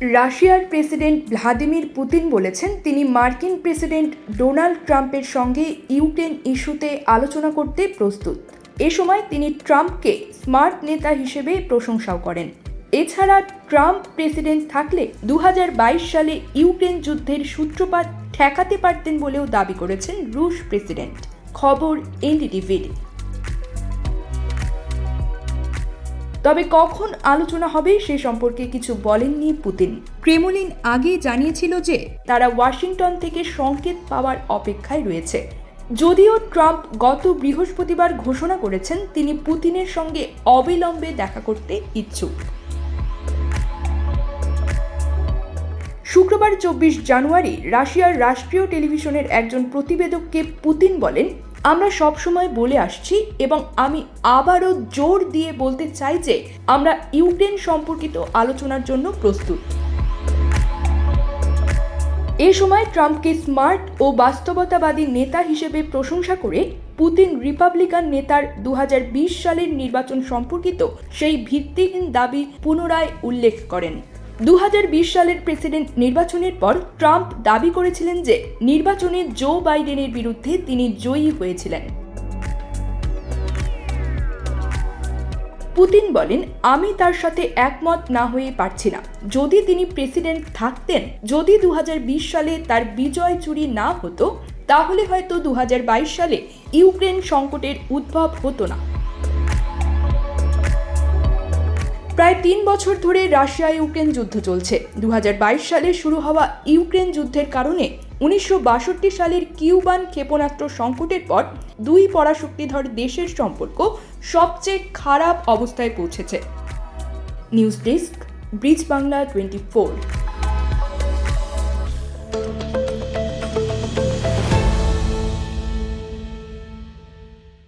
রাশিয়ার president Vladimir Putin বলেছেন, তিনি মার্কিন প্রেসিডেন্ট ডোনাল্ড ট্রাম্পের সঙ্গে ইউক্রেন ইস্যুতে আলোচনা করতে প্রস্তুত। এ সময় তিনি ট্রাম্পকে স্মার্ট নেতা হিসেবে প্রশংসাও করেন। এছাড়া ট্রাম্প প্রেসিডেন্ট থাকলে দু হাজার বাইশ সালে ইউক্রেন যুদ্ধের সূত্রপাত ঠেকাতে পারতেন বলেও দাবি করেছেন রুশ প্রেসিডেন্ট। খবর এনডিটিভির। তবে কখন আলোচনা হবে সে সম্পর্কে কিছু বলেননি পুতিন। ক্রেমলিন আগে জানিয়েছিল যে তারা ওয়াশিংটন থেকে সংকেত পাওয়ার অপেক্ষায় রয়েছে। যদিও ট্রাম্প গত বৃহস্পতিবার ঘোষণা করেছেন, তিনি পুতিনের সঙ্গে অবিলম্বে দেখা করতে ইচ্ছুক। শুক্রবার চব্বিশ জানুয়ারি রাশিয়ার রাষ্ট্রীয় টেলিভিশনের একজন প্রতিবেদককে পুতিন বলেন আমরা সবসময় বলে আসছি এবং আমি আবারও জোর দিয়ে বলতে চাই যে আমরা ইউক্রেন সম্পর্কিত আলোচনার জন্য প্রস্তুত। এ সময় ট্রাম্পকে স্মার্ট ও বাস্তবতাবাদী নেতা হিসেবে প্রশংসা করে পুতিন রিপাবলিকান নেতার দু হাজার বিশ সালের নির্বাচন সম্পর্কিত সেই ভিত্তিহীন দাবি পুনরায় উল্লেখ করেন। দু হাজার বিশ সালের প্রেসিডেন্ট নির্বাচনের পর ট্রাম্প দাবি করেছিলেন যে নির্বাচনে জো বাইডেনের বিরুদ্ধে তিনি জয়ী হয়েছিলেন। পুতিন বলেন, আমি তার সাথে একমত না হয়ে পারছি না। যদি তিনি প্রেসিডেন্ট থাকতেন, যদি দু হাজার বিশ সালে তার বিজয় চুরি না হতো, তাহলে হয়তো দু হাজার বাইশ সালে ইউক্রেন সংকটের উদ্ভব হতো না। প্রায় তিন বছর ধরে রাশিয়া ইউক্রেন যুদ্ধ চলছে। দু হাজার বাইশ সালে শুরু হওয়া ইউক্রেন যুদ্ধের কারণে উনিশশো বাষট্টি সালের কিউবান ক্ষেপণাস্ত্র সংকটের পর দুই পরাশক্তিধর দেশের সম্পর্ক সবচেয়ে খারাপ অবস্থায় পৌঁছেছে। News desk, Bridge Bangla twenty four.